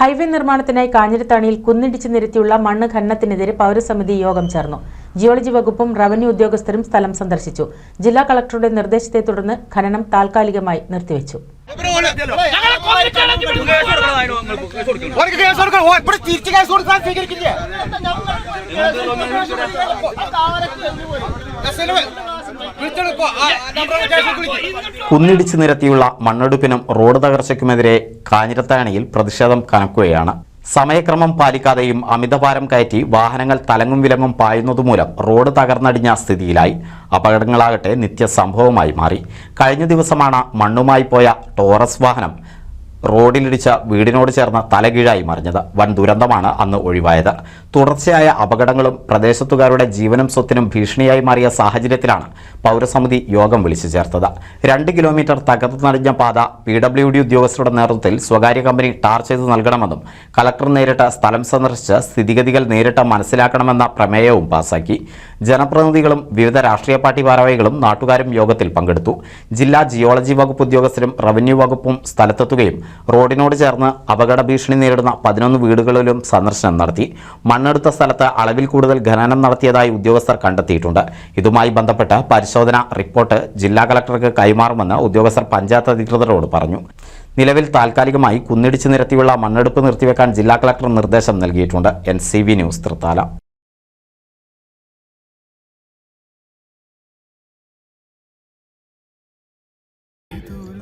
Highway നിർമ്മാണത്തിനായി കാഞ്ഞിരത്താണിയിൽ കുന്നിടിച്ച് നിരത്തിയുള്ള മണ്ണ് ഖനനത്തിനെതിരെ പൗരസമിതി യോഗം ചേർന്നു. ജിയോളജി വകുപ്പും റവന്യൂ ഉദ്യോഗസ്ഥരും സ്ഥലം സന്ദർശിച്ചു. ജില്ലാ കളക്ടറുടെ നിർദ്ദേശത്തെ തുടർന്ന് ഖനനം താൽക്കാലികമായി നിർത്തിവെച്ചു. കുന്നിടിച്ച് നിരത്തിയുള്ള മണ്ണെടുപ്പിനും റോഡ് തകർച്ചയ്ക്കുമെതിരെ കാഞ്ഞിരത്താണിയിൽ പ്രതിഷേധം കനക്കുകയാണ്. സമയക്രമം പാലിക്കാതെയും അമിതഭാരം കയറ്റി വാഹനങ്ങൾ തലങ്ങും വിലങ്ങും പായുന്നതുമൂലം റോഡ് തകർന്നടിഞ്ഞ സ്ഥിതിയിലായി. അപകടങ്ങളാകട്ടെ നിത്യസംഭവമായി മാറി. കഴിഞ്ഞ ദിവസമാണ് മണ്ണുമായി പോയ ടോറസ് വാഹനം റോഡിലിടിച്ച വീടിനോട് ചേർന്ന തലകീഴായി മറിഞ്ഞത്. വൻ ദുരന്തമാണ് അന്ന് ഒഴിവായത്. തുടർച്ചയായ അപകടങ്ങളും പ്രദേശത്തുകാരുടെ ജീവനും സ്വത്തിനും ഭീഷണിയായി മാറിയ സാഹചര്യത്തിലാണ് പൗരസമിതി യോഗം വിളിച്ചു ചേർത്തത്. രണ്ട് കിലോമീറ്റർ തകർത്ത് നടഞ്ഞ പാത പി ഡബ്ല്യു ഡി ഉദ്യോഗസ്ഥരുടെ നേതൃത്വത്തിൽ സ്വകാര്യ കമ്പനി ടാർ ചെയ്ത് നൽകണമെന്നും കലക്ടർ നേരിട്ട് സ്ഥലം സന്ദർശിച്ച് സ്ഥിതിഗതികൾ നേരിട്ട് മനസ്സിലാക്കണമെന്ന പ്രമേയവും പാസാക്കി. ജനപ്രതിനിധികളും വിവിധ രാഷ്ട്രീയ പാർട്ടി ഭാരവാഹികളും നാട്ടുകാരും യോഗത്തിൽ പങ്കെടുത്തു. ജില്ലാ ജിയോളജി വകുപ്പ് ഉദ്യോഗസ്ഥരും റവന്യൂ വകുപ്പും സ്ഥലത്തെത്തുകയും റോഡിനോട് ചേർന്ന് അപകട ഭീഷണി നേരിടുന്ന പതിനൊന്ന് വീടുകളിലും സന്ദർശനം നടത്തി. മണ്ണെടുത്ത സ്ഥലത്ത് അളവിൽ കൂടുതൽ ഖനനം നടത്തിയതായി ഉദ്യോഗസ്ഥർ കണ്ടെത്തിയിട്ടുണ്ട്. ഇതുമായി ബന്ധപ്പെട്ട് പരിശോധന റിപ്പോർട്ട് ജില്ലാ കളക്ടർക്ക് കൈമാറുമെന്ന് ഉദ്യോഗസ്ഥർ പഞ്ചായത്ത് അധികൃതരോട് പറഞ്ഞു. നിലവിൽ താൽക്കാലികമായി കുന്നിടിച്ച് നിരത്തിയുള്ള മണ്ണെടുപ്പ് നിർത്തിവെക്കാൻ ജില്ലാ കളക്ടർ നിർദ്ദേശം നൽകിയിട്ടുണ്ട്. N news Thrithala.